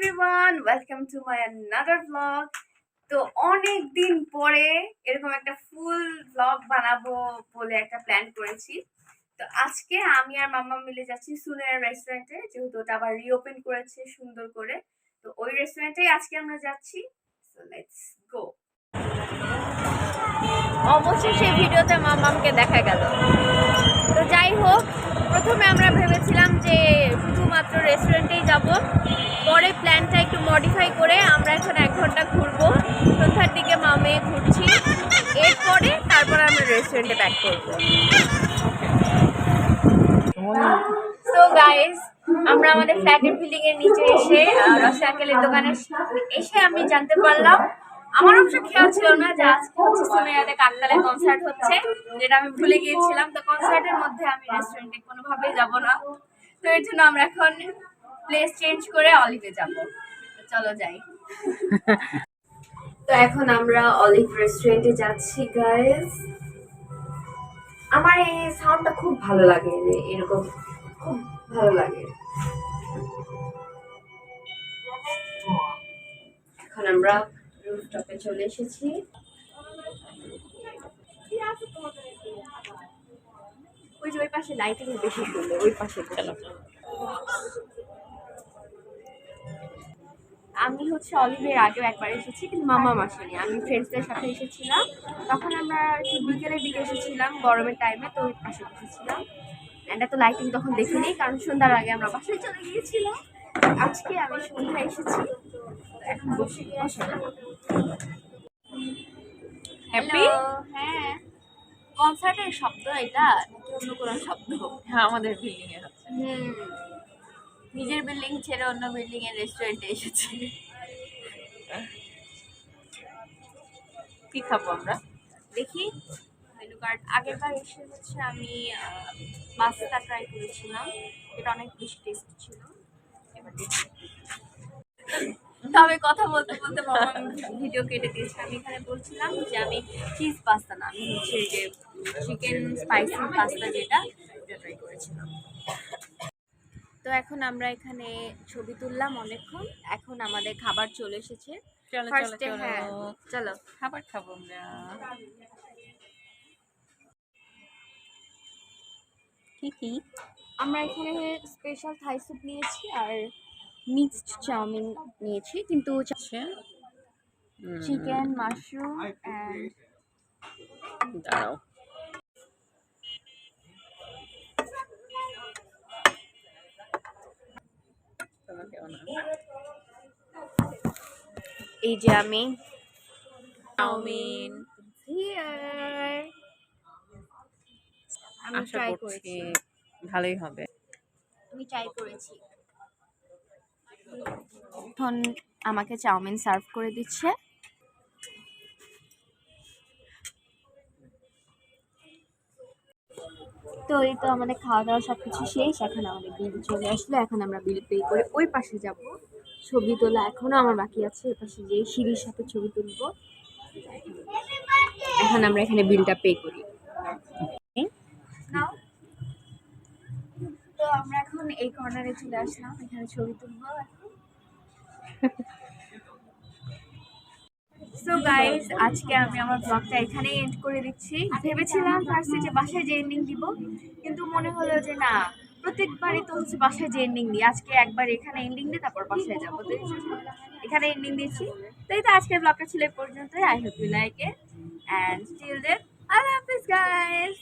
Everyone welcome to my another blog তো অনেক দিন পরে এরকম একটা ফুল ব্লগ বানাবো বলে একটা প্ল্যান করেছি। তো আজকে আমি আর মাম্মা মিলে যাচ্ছি সুনের রেস্টুরেন্টে যেহেতু ওটা আবার রিওপেন করেছে সুন্দর করে। তো ওই রেস্টুরেন্টেই আজকে আমরা যাচ্ছি। সো লেটস গো অবশ্যই সেই ভিডিওতে মামামকে দেখা গেল। প্রথমে আমরা ভেবেছিলাম যে শুধুমাত্র রেস্টুরেন্টেই যাব। পরে প্ল্যানটা একটু মডিফাই করে আমরা এখন এক ঘণ্টা ঘুরবো। সন্ধ্যার দিকে মামে ঘুরছি। এরপরে তারপর আমরা রেস্টুরেন্টে ব্যাক করব। সো গাইস আমরা আমাদের ফ্ল্যাটের বিল্ডিং এর নিচে এসে রসে আঙ্কেলের দোকানে এসে আমি জানতে পারলাম আমার অবশ্য খেয়াল ছিল না যে আজকে হচ্ছে সুমেয়াতে কাকতালের কনসার্ট হচ্ছে, যেটা আমি ভুলে গিয়েছিলাম। তো কনসার্টের মধ্যে আমি রেস্টুরেন্টে কোনোভাবেই যাব না। তো এর জন্য আমরা এখন প্লেস চেঞ্জ করে অলিভে যাব। চলো যাই। তো এখন আমরা অলিভ রেস্টুরেন্টে যাচ্ছি গাইস আমার এই সাউন্ডটা খুব ভালো লাগে এরকম খুব ভালো লাগে। এখন আমরা রুফটপে চলে এসেছি। ওই যে ওই পাশে লাইটিং বেশি সুন্দর, ওই পাশে চলো আমি হচ্ছে অলিভের আগেও একবার এসেছি, কিন্তু মামা আসেনি আমি ফ্রেন্ডসদের সাথে এসেছিলাম। তখন আমরা একটু বিকেলের দিকে এসেছিলাম, গরমের টাইমে তো ওই পাশে বসেছিলাম। অ্যান্ড তো লাইটিং তখন দেখিনি, কারণ সন্ধ্যার আগে আমরা বাসায় চলে গিয়েছিলাম। আজকে আমি সন্ধ্যায় এসেছি। এখন বসে বসে হ্যাপি হ্যাঁ। কনসার্টের শব্দ এটা নাকি অন্য কোনো শব্দ? হ্যাঁ আমাদের বিল্ডিং এ হচ্ছে। হুম। নিজের বিল্ডিং ছেড়ে অন্য বিল্ডিং এর রেস্টুরেন্টে এসেছি। কি খাব আমরা? দেখি মেনু কার্ড আগের বার এসে হচ্ছে আমি পাস্তা ট্রাই করেছিলাম। এটা অনেক বেশি টেস্ট ছিল এবার দেখি তবে কথা বলতে বলতে বাবা ভিডিও কেটে দিয়েছে আমি এখানে বলছিলাম যে আমি চিজ পাস্তা না আমি হচ্ছে যে চিকেন স্পাইসি পাস্তা যেটা ওটা ট্রাই করেছিলাম। তো এখন আমরা এখানে ছবি তুললাম অনেকক্ষণ। এখন আমাদের খাবার চলে এসেছে। চলো চলো চলো। হ্যাঁ চলো। খাবার খাব আমরা। কি কি? আমরা এখানে স্পেশাল থাই স্যুপ নিয়েছি আর মিক্সড চাউমিন নিয়েছি কিন্তু আচ্ছা। চিকেন মাশরুম দাঁড়াও। এই যে আমি চাউমিন। আমি ট্রাই করছি করেছি। ভালোই হবে। আমি ট্রাই করেছি। এখন আমাকে চাউমিন সার্ভ করে দিচ্ছে। তো এই তো আমাদের খাওয়া দাওয়া সব কিছু শেষ, এখন আমাদের বিল চলে আসলো, এখন আমরা বিল পে করে ওই পাশে যাব। ছবি তোলা এখনও আমার বাকি আছে, ওই পাশে যে সিঁড়ির সাথে ছবি তুলবো। এখন আমরা এখানে বিলটা পে করি। তো আমরা এখন এই কর্নারে চলে আসলাম, এখানে ছবি তুলবো। সো গাইস আজকে আমি আমার ব্লগটা এখানেই এন্ড করে দিচ্ছি। ভেবেছিলাম ফার্স্টে যে বাসায় যে এন্ডিং দিব, কিন্তু মনে হলো যে না, প্রত্যেকবারই তো হচ্ছে বাসায় যে এন্ডিং দিই। আজকে একবার এখানে এন্ডিং দিয়ে তারপর বাসায় যাব। তো এখানে এন্ডিং দিয়েছি। তো এই তো আজকের ব্লগটা ছিল পর্যন্তই। I hope you like it and still then আল্লাহ হাফিজ গাইস